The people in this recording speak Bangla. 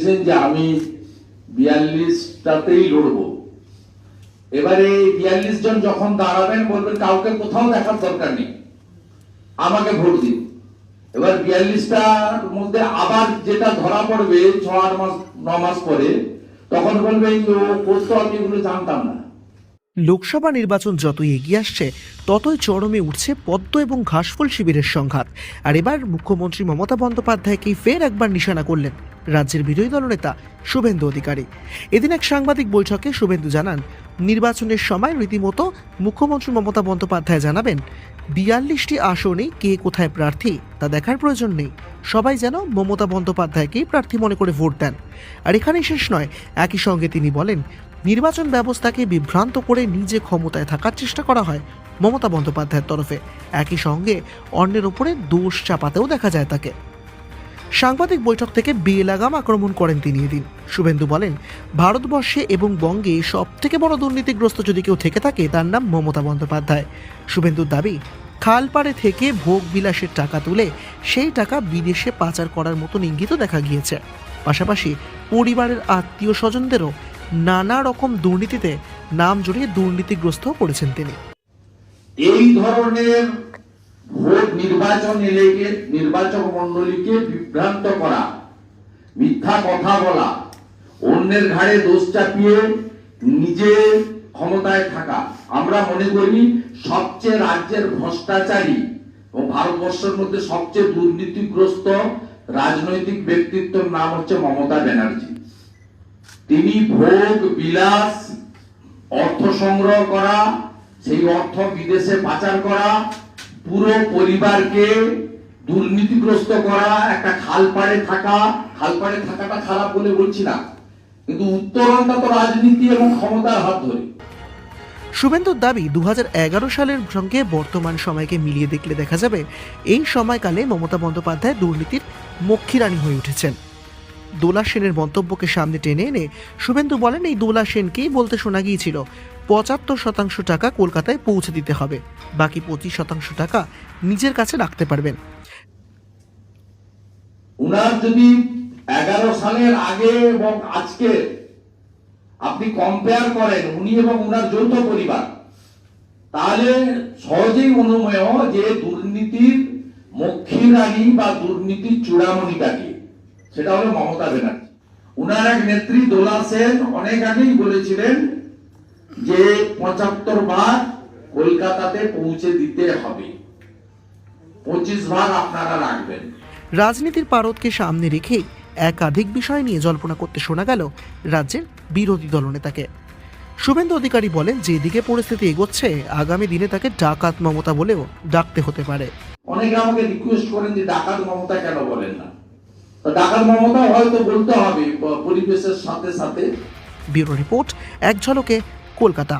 বলেছেন যে আমি বিয়াল্লিশটাতেই লড়ব। এবারে বিয়াল্লিশ জন যখন দাঁড়াবেন, বলবেন কাউকে কোথাও দেখার দরকার নেই। আমাকে ভোট দিন। এবার বিয়াল্লিশটার মধ্যে আবার যেটা ধরা পড়বে, ছ, আট মাস, ন মাস পরে, তখন বলবে যে, ও করতো আমি এগুলো জানতাম না। লোকসভা নির্বাচন যতই এগিয়ে আসছে, ততই চরমে উঠছে পদ্ম এবং ঘাসফুল শিবিরের সংঘাত। আর এবার মুখ্যমন্ত্রী মমতা বন্দ্যোপাধ্যায়কেই ফের একবার নিশানা করলেন রাজ্যের বিরোধী দলনেতা শুভেন্দু অধিকারী। এদিন এক সাংবাদিক বৈঠকে শুভেন্দু জানান, নির্বাচনের সময় রীতিমতো মুখ্যমন্ত্রী মমতা বন্দ্যোপাধ্যায় জানাবেন, বিয়াল্লিশটি আসনে কে কোথায় প্রার্থী তা দেখার প্রয়োজন নেই। সবাই যেন মমতা বন্দ্যোপাধ্যায়কেই প্রার্থী মনে করে ভোট দেন। আর এখানেই শেষ নয়, একই সঙ্গে তিনি বলেন নির্বাচন ব্যবস্থাকে বিভ্রান্ত করে নিজে ক্ষমতায় থাকার চেষ্টা করা হয় মমতা বন্দ্যোপাধ্যায়ের তরফে। একই সঙ্গে অন্যের ওপরে দোষ চাপাতেও দেখা যায় তাকে। সাংবাদিক বৈঠক থেকে বেলাগাম আক্রমণ করেন তিনি এদিন। শুভেন্দু বলেন, ভারতবর্ষে এবং বঙ্গে সব থেকে বড় দুর্নীতিগ্রস্ত যদি কেউ থেকে থাকে, তার নাম মমতা বন্দ্যোপাধ্যায়। শুভেন্দুর দাবি, খালপাড়ে থেকে ভোগ বিলাসের টাকা তুলে সেই টাকা বিদেশে পাচার করার মতন ইঙ্গিতও দেখা গিয়েছে। পাশাপাশি পরিবারের আত্মীয় স্বজনদেরও নানা রকম দুর্নীতিতে নাম জড়িয়ে দুর্নীতিগ্রস্ত করেছেন তিনি। এই ধরনের ভোট নির্বাচন এলেকে নির্বাচক মন্ডলীকে বিভ্রান্ত করা, মিথ্যা কথা বলা, অন্যের ঘাড়ে দোষ চাপিয়ে নিজে ক্ষমতায় থাকা, আমরা মনে করি সবচেয়ে রাজ্যের ভ্রষ্টাচারী ও ভারতবর্ষের মধ্যে সবচেয়ে দুর্নীতিগ্রস্ত রাজনৈতিক ব্যক্তিত্বের নাম হচ্ছে মমতা ব্যানার্জি। তিনি ভোগ, বিলাস, অর্থ সংগ্রহ করা, সেই অর্থ বিদেশে পাচার করা, পুরো পরিবারকে দুর্নীতিগ্রস্ত করা, একটা খাল পাড়ে থাকা, খাল পাড়ে থাকাটা খারাপ বলে বলছি না। কিন্তু উত্তরণটা তো রাজনীতি এবং ক্ষমতার হাত ধরে। শুভেন্দুর দাবি দু হাজার এগারো সালের সঙ্গে বর্তমান সময়কে মিলিয়ে দেখলে দেখা যাবে, এই সময়কালে মমতা বন্দ্যোপাধ্যায় দুর্নীতির মক্ষীরানী হয়ে উঠেছেন। দোলা সেনের মন্তব্যকে সামনে টেনে এনে শুভেন্দু বলেন, এই দোলা সেনকেই বলতে শোনা গিয়েছিল, পঁচাত্তর শতাংশ টাকা কলকাতায় পৌঁছে দিতে হবে, বাকি পঁচিশ শতাংশ টাকা নিজের কাছে রাখতে পারবেন। উনার যদি এগারো সালের আগে এবং আজকে আপনি কম্পেয়ার করেন, উনি এবং উনার যৌথ পরিবার, তাহলে সহজেই অনুমেয় যে দুর্নীতির মক্ষী রানী বা দুর্নীতির চূড়ামণি কাকে সেটা হলো মমতা ব্যানার্জি। উনার এক নেত্রী দোলা সেন অনেক আগেই বলেছিলেন যে পঁচাত্তর ভাগ কলকাতাতে পৌঁছে দিতে হবে। পঁচিশ ভাগ আপনারা রাখবেন। রাজনীতির পারদকে সামনে রেখে একাধিক বিষয় নিয়ে জল্পনা করতে শোনা গেল রাজ্যের বিরোধী দলনেতাকে। শুভেন্দু অধিকারী বলেন যেদিকে পরিস্থিতি এগোচ্ছে আগামী দিনে তাকে ডাকাত মমতা বলেও ডাকতে হতে পারে। অনেকে আমাকে রিকোয়েস্ট করেন যে ডাকাত মমতা কেন বলেন না? তো মমতা হয়তো বলতে হবে পরিবেশের সাথে সাথে। ব্যুরো রিপোর্ট এক ঝলকে কলকাতা।